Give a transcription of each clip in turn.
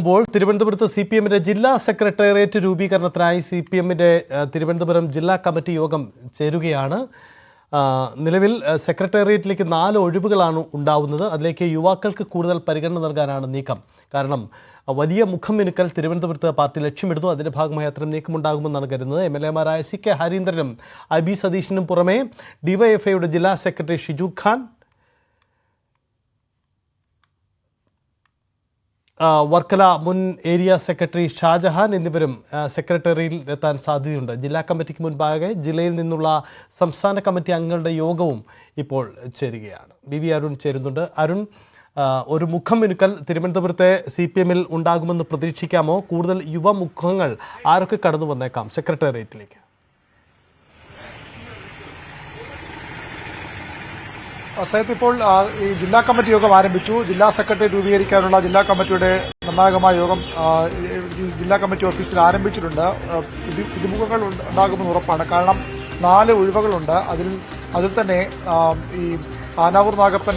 ഇപ്പോൾ തിരുവനന്തപുരത്ത് C P എമ്മിന്റെ ജില്ലാ സെക്രട്ടേറിയറ്റ് രൂപീകരണത്തിനായി സി പി എമ്മിന്റെ തിരുവനന്തപുരം ജില്ലാ കമ്മിറ്റി യോഗം ചേരുകയാണ്. നിലവിൽ സെക്രട്ടേറിയറ്റിലേക്ക് നാല് ഒഴിവുകളാണ് ഉണ്ടാവുന്നത്. അതിലേക്ക് യുവാക്കൾക്ക് കൂടുതൽ പരിഗണന നൽകാനാണ് നീക്കം. കാരണം വലിയ മുഖം മിനുക്കൽ തിരുവനന്തപുരത്ത് പാർട്ടി ലക്ഷ്യമിടുന്നു. അതിന്റെ ഭാഗമായി അത്തരം നീക്കമുണ്ടാകുമെന്നാണ് കരുതുന്നത്. എം എൽ എമാരായ സി കെ ഹരീന്ദ്രനും ഐ ബി സതീഷിനും പുറമെ ഡിവൈഎഫ്ഐയുടെ ജില്ലാ സെക്രട്ടറി ഷിജു ഖാൻ വർക്കല മുൻ ഏരിയ സെക്രട്ടറി ഷാജഹാൻ എന്നിവരും സെക്രട്ടറിയിൽ എത്താൻ സാധ്യതയുണ്ട്. ജില്ലാ കമ്മിറ്റിക്ക് മുൻപാകെ ജില്ലയിൽ നിന്നുള്ള സംസ്ഥാന കമ്മിറ്റി അംഗങ്ങളുടെ യോഗവും ഇപ്പോൾ ചേരുകയാണ്. ബി വി അരുൺ ചേരുന്നുണ്ട്. അരുൺ ഒരു മുഖം മിനുക്കൽ. തിരുവനന്തപുരത്തെ സി പി എമ്മിൽ ഉണ്ടാകുമെന്ന് പ്രതീക്ഷിക്കാമോ? കൂടുതൽ യുവമുഖങ്ങൾ ആരൊക്കെ കടന്നു വന്നേക്കാം സെക്രട്ടേറിയറ്റിലേക്ക്. സയത്ത് ഇപ്പോൾ ഈ ജില്ലാ കമ്മിറ്റി യോഗം ആരംഭിച്ചു. ജില്ലാ സെക്രട്ടറി രൂപീകരിക്കാനുള്ള ജില്ലാ കമ്മിറ്റിയുടെ നിർണായകമായ യോഗം ജില്ലാ കമ്മിറ്റി ഓഫീസിൽ ആരംഭിച്ചിട്ടുണ്ട്. പുതുമുഖങ്ങൾ ഉണ്ടാകുമെന്ന് ഉറപ്പാണ്. കാരണം നാല് ഒഴിവുകളുണ്ട്. അതിൽ അതിൽ തന്നെ ഈ ആനാവൂർ നാഗപ്പൻ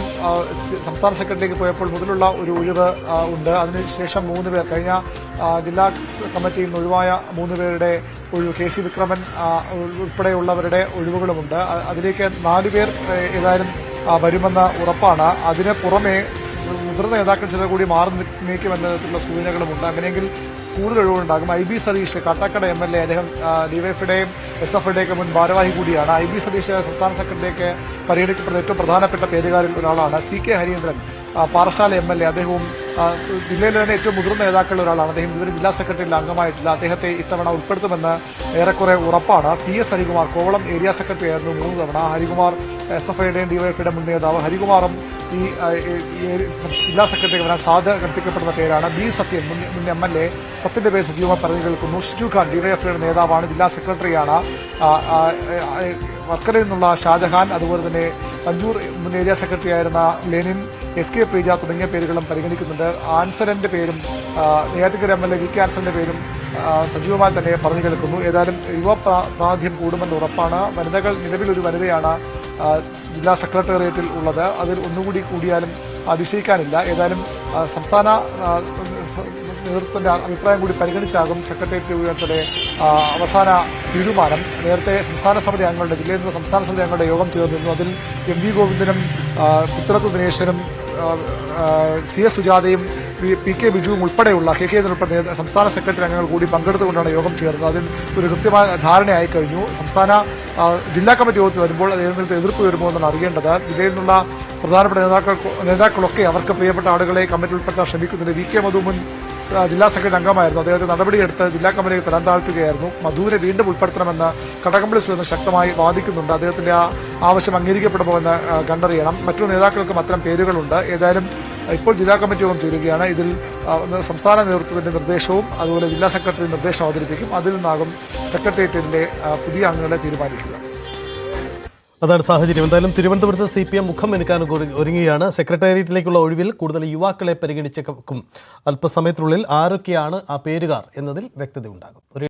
സംസ്ഥാന സെക്രട്ടറിക്ക് പോയപ്പോൾ മുതലുള്ള ഒരു ഒഴിവ് ഉണ്ട്. അതിനുശേഷം മൂന്ന് പേർ കഴിഞ്ഞ ജില്ലാ കമ്മിറ്റിയിൽ നിന്ന് ഒഴിവായ മൂന്ന് പേരുടെ ഒഴിവ് കെ സി വിക്രമൻ ഉൾപ്പെടെയുള്ളവരുടെ ഒഴിവുകളുമുണ്ട്. അതിലേക്ക് നാലുപേർ പേർ ഏതായാലും വരുമെന്ന് ഉറപ്പാണ്. അതിന് പുറമേ മുതിർന്ന നേതാക്കൾ ചിലർ കൂടി മാറി നീക്കുമെന്നതിലുള്ള സൂചനകളുമുണ്ട് അങ്ങനെയെങ്കിൽ കൂടുതൽ ഒഴിവുണ്ടാകും I B Satheesh Kattakada M L A അദ്ദേഹം ഡിവൈഫിയുടെയും എസ് എഫ് ഐയുടെയൊക്കെ മുൻ ഭാരവാഹി കൂടിയാണ്. ഐ ബി സതീഷ് സംസ്ഥാന സെക്രട്ടറിയൊക്കെ പരിഗണിക്കപ്പെടുന്ന ഏറ്റവും പ്രധാനപ്പെട്ട പേരുകാരിൽ ഒരാളാണ്. C K Hareendran Parassala M L A അദ്ദേഹവും ജില്ലയിലെ തന്നെ ഏറ്റവും മുതിർന്ന നേതാക്കളിൽ ഒരാളാണ്. അദ്ദേഹം ഇതുവരെ ജില്ലാ സെക്രട്ടറിയിൽ അംഗമായിട്ടില്ല. അദ്ദേഹത്തെ ഇത്തവണ ഉൾപ്പെടുത്തുമെന്ന് ഏറെക്കുറെ ഉറപ്പാണ്. P S Harikumar Kovalam area secretary ആയിരുന്നു മൂന്ന് തവണ. ഹരികുമാർ എസ് എഫ് ഐയുടെയും ഡിവൈഎഫ്ഐയുടെ മുൻ നേതാവ് ഹരികുമാറും ഈ ജില്ലാ സെക്രട്ടറി വരാൻ സാധ്യത കൽപ്പിക്കപ്പെടുന്ന പേരാണ് ബി സത്യൻ മുൻ എം എൽ എ. സത്യന്റെ പേര് സജീവമായി പറഞ്ഞു കേൾക്കുന്നു. ഷിജു ഖാൻ ഡിവൈഎഫ്ഐയുടെ നേതാവാണ് ജില്ലാ സെക്രട്ടറിയാണ്. വർക്കലയിൽ നിന്നുള്ള ഷാജഹാൻ അതുപോലെ തന്നെ പഞ്ചൂർ മുൻ ഏരിയ സെക്രട്ടറി ആയിരുന്ന ലെനിൻ എസ് കെ പ്രീജ തുടങ്ങിയ പേരുകളും പരിഗണിക്കുന്നുണ്ട്. ആൻസലന്റെ പേരും Neyyattinkara M L A V K ആൻസലന്റെ പേരും സജീവമായി തന്നെ പറഞ്ഞു കേൾക്കുന്നു. ഏതായാലും യുവ പ്രാ- പ്രാതിനിധ്യം കൂടുമെന്ന് ഉറപ്പാണ്. വനിതകൾ നിലവിൽ ഒരു വനിതയാണ്. ജില്ലാ സെക്രട്ടേറിയറ്റിൽ ഉള്ളത്. അതിൽ ഒന്നുകൂടി കൂടിയാലും അതിശയിക്കാനില്ല. ഏതായാലും സംസ്ഥാന നേതൃത്വത്തിന്റെ അഭിപ്രായം കൂടി പരിഗണിച്ചാകും സെക്രട്ടേറിയറ്റ് യോഗത്തിലെ അവസാന തീരുമാനം. നേരത്തെ സംസ്ഥാന സമിതി അംഗങ്ങളുടെ ജില്ലയിൽ നിന്ന് സംസ്ഥാന സമിതി അംഗങ്ങളുടെ യോഗം ചേർന്നിരുന്നു. അതിൽ എം വി ഗോവിന്ദനും പുത്രത്ത് ദിനേശനും സി എസ് സുജാതയും പി- കെ ബിജുവും ഉൾപ്പെടെയുള്ള കെ കെ ഉൾപ്പെടെ സംസ്ഥാന സെക്രട്ടറി അംഗങ്ങൾ കൂടി പങ്കെടുത്തുകൊണ്ടാണ് യോഗം ചേർന്നത്. അതിൽ ഒരു കൃത്യമായ ധാരണയായി കഴിഞ്ഞു. സംസ്ഥാന ജില്ലാ കമ്മിറ്റി യോഗത്തിൽ വരുമ്പോൾ ഏതെങ്കിലും എതിർപ്പ് വരുമോ എന്നാണ് അറിയേണ്ടത്. ജില്ലയിൽ നിന്നുള്ള പ്രധാനപ്പെട്ട നേതാക്കൾ നേതാക്കളൊക്കെ അവർക്ക് പ്രിയപ്പെട്ട ആളുകളെ കമ്മിറ്റി ഉൾപ്പെടുത്താൻ ശ്രമിക്കുന്നുണ്ട് വി കെ മധു മുൻ ജില്ലാ സെക്രട്ടറി അംഗമായിരുന്നു. അദ്ദേഹത്തെ നടപടിയെടുത്ത് ജില്ലാ കമ്മിറ്റിയെ തരം താഴ്ത്തുകയായിരുന്നു. മധുവിനെ വീണ്ടും ഉൾപ്പെടുത്തണമെന്ന് കടകംപള്ളി സുരേന്ദ്രൻ ശക്തമായി വാദിക്കുന്നുണ്ട്. അദ്ദേഹത്തിന്റെ ആ ആവശ്യം അംഗീകരിക്കപ്പെടുമോ എന്ന് കണ്ടറിയണം. മറ്റു നേതാക്കൾക്കും അത്തരം പേരുകളുണ്ട്. ഏതായാലും ഇപ്പോൾ ജില്ലാ കമ്മിറ്റി യോഗം ചേരുകയാണ്. ഇതിൽ സംസ്ഥാന നേതൃത്വത്തിന്റെ നിർദ്ദേശവും അതുപോലെ ജില്ലാ സെക്രട്ടറി നിർദ്ദേശം അവതരിപ്പിക്കും. അതിൽ നിന്നാകും സെക്രട്ടേറിയറ്റിന്റെ പുതിയ അംഗങ്ങളെ തീരുമാനിക്കുക. അതാണ് സാഹചര്യം. എന്തായാലും തിരുവനന്തപുരത്ത് സി പി എം മുഖം എനിക്കാൻ ഒരു- ഒരുങ്ങുകയാണ്. സെക്രട്ടേറിയറ്റിലേക്കുള്ള ഒഴിവിൽ കൂടുതൽ യുവാക്കളെ പരിഗണിച്ചേക്കും അല്പസമയത്തിനുള്ളിൽ ആരൊക്കെയാണ് ആ പേരുകാർ എന്നതിൽ വ്യക്തത ഉണ്ടാകും ഒരു